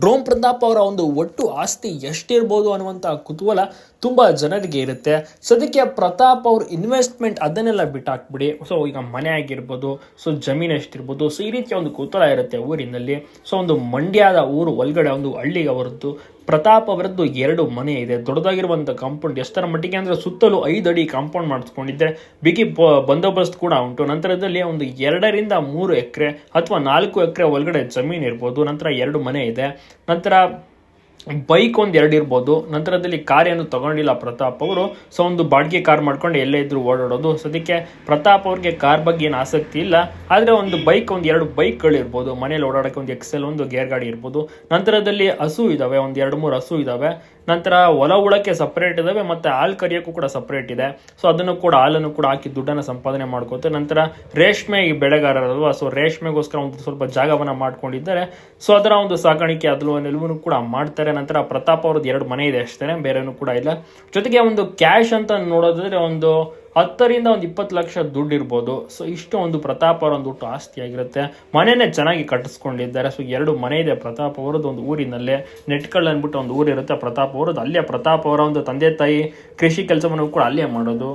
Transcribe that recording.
ಡ್ರೋಮ್ ಪ್ರತಾಪ್ ಅವರ ಒಂದು ಒಟ್ಟು ಆಸ್ತಿ ಎಷ್ಟಿರ್ಬೋದು ಅನ್ನುವಂಥ ಕುತೂಹಲ ತುಂಬ ಜನರಿಗೆ ಇರುತ್ತೆ. ಸದ್ಯಕ್ಕೆ ಪ್ರತಾಪ್ ಅವ್ರ ಇನ್ವೆಸ್ಟ್ಮೆಂಟ್ ಅದನ್ನೆಲ್ಲ ಬಿಟ್ಟಾಕ್ಬಿಡಿ. ಸೊ ಈಗ ಮನೆ ಆಗಿರ್ಬೋದು ಸೊ ಜಮೀನು ಎಷ್ಟಿರ್ಬೋದು ಸೊ ಈ ರೀತಿಯ ಒಂದು ಕುತೂಹಲ ಇರುತ್ತೆ ಊರಿನಲ್ಲಿ. ಸೊ ಒಂದು ಮಂಡ್ಯದ ಊರು, ಒಳಗಡೆ ಒಂದು ಹಳ್ಳಿಗೆ ಅವರದ್ದು ಪ್ರತಾಪ್ ಅವರದ್ದು ಎರಡು ಮನೆ ಇದೆ. ದೊಡ್ಡದಾಗಿರುವಂಥ ಕಾಂಪೌಂಡ್ ಎಷ್ಟರ ಮಟ್ಟಿಗೆ ಅಂದರೆ ಸುತ್ತಲೂ ಐದು ಅಡಿ ಕಾಂಪೌಂಡ್ ಮಾಡಿಸ್ಕೊಂಡಿದ್ದೆ ಬಿಗಿ ಬಂದೋಬಸ್ತ್ ಕೂಡ ಉಂಟು. ನಂತರದಲ್ಲಿ ಒಂದು ಎರಡರಿಂದ ಮೂರು ಎಕರೆ ಅಥವಾ ನಾಲ್ಕು ಎಕರೆ ಒಳಗಡೆ ಜಮೀನು ಇರ್ಬೋದು. ನಂತರ ಎರಡು ಮನೆ ಇದೆ. ನಂತರ ಬೈಕ್ ಒಂದು ಎರಡು ಇರ್ಬೋದು, ನಂತರದಲ್ಲಿ ಕಾರ್ ಏನು ತಗೊಂಡಿಲ್ಲ ಪ್ರತಾಪ್ ಅವರು. ಸೊ ಒಂದು ಬಾಡಿಗೆ ಕಾರ್ ಮಾಡ್ಕೊಂಡು ಎಲ್ಲೇ ಇದ್ರು ಓಡಾಡೋದು. ಸದ್ಯಕ್ಕೆ ಪ್ರತಾಪ್ ಅವ್ರಿಗೆ ಕಾರ್ ಬಗ್ಗೆ ಏನು ಆಸಕ್ತಿ ಇಲ್ಲ. ಆದರೆ ಒಂದು ಬೈಕ್, ಒಂದು ಎರಡು ಬೈಕ್ಗಳು ಇರ್ಬೋದು. ಮನೇಲಿ ಓಡಾಡೋಕ್ಕೆ ಒಂದು ಎಕ್ಸೆಲ್ ಒಂದು ಗೇರ್ ಗಾಡಿ ಇರ್ಬೋದು. ನಂತರದಲ್ಲಿ ಹಸು ಇದ್ದಾವೆ ಒಂದು ಎರಡು ಮೂರು ಹಸು ಇದಾವೆ. ನಂತರ ಹೊಲ ಉಳಕ್ಕೆ ಸಪ್ರೇಟ್ ಇದಾವೆ, ಮತ್ತೆ ಹಾಲು ಕರಿಯೋಕ್ಕೂ ಕೂಡ ಸಪ್ರೇಟ್ ಇದೆ. ಸೊ ಅದನ್ನು ಕೂಡ ಹಾಲನ್ನು ಕೂಡ ಹಾಕಿ ದುಡ್ಡನ್ನು ಸಂಪಾದನೆ ಮಾಡ್ಕೋತ ನಂತರ ರೇಷ್ಮೆ ಈ ಬೆಳೆಗಾರರಲ್ವಾ? ಸೊ ರೇಷ್ಮೆಗೋಸ್ಕರ ಒಂದು ಸ್ವಲ್ಪ ಜಾಗವನ್ನು ಮಾಡ್ಕೊಂಡಿದ್ದಾರೆ. ಸೊ ಅದರ ಒಂದು ಸಾಗಾಣಿಕೆ ಅದಲು ನಿಲುವನ್ನು ಕೂಡ ಮಾಡ್ತಾರೆ. ನಂತರ ಪ್ರತಾಪ್ ಅವ್ರದ್ದು ಎರಡು ಮನೆ ಇದೆ ಅಷ್ಟೇ ಬೇರೆನೂ ಕೂಡ ಇಲ್ಲ. ಜೊತೆಗೆ ಒಂದು ಕ್ಯಾಶ್ ಅಂತ ನೋಡೋದಾದ್ರೆ ಒಂದು ಹತ್ತರಿಂದ ಒಂದು ಇಪ್ಪತ್ತು ಲಕ್ಷ ದುಡ್ಡು ಇರ್ಬೋದು. ಸೊ ಇಷ್ಟು ಒಂದು ಪ್ರತಾಪ್ ಅವರ ಒಂದು ಆಸ್ತಿ ಆಗಿರುತ್ತೆ ಮನೆನೇ ಚೆನ್ನಾಗಿ ಕಟ್ಟಿಸ್ಕೊಂಡಿದ್ದಾರೆ. ಸೊ ಎರಡು ಮನೆ ಇದೆ ಪ್ರತಾಪ್ ಅವರದ್ದು ಒಂದು ಊರಿನಲ್ಲೇ. ನೆಟ್ಕಳ್ ಅಂದ್ಬಿಟ್ಟು ಒಂದು ಊರಿರುತ್ತೆ ಪ್ರತಾಪ್ ಅವರದ್ದು. ಅಲ್ಲೇ ಪ್ರತಾಪ್ ಅವರ ಒಂದು ತಂದೆ ತಾಯಿ ಕೃಷಿ ಕೆಲಸವನ್ನು ಕೂಡ ಅಲ್ಲೇ ಮಾಡೋದು.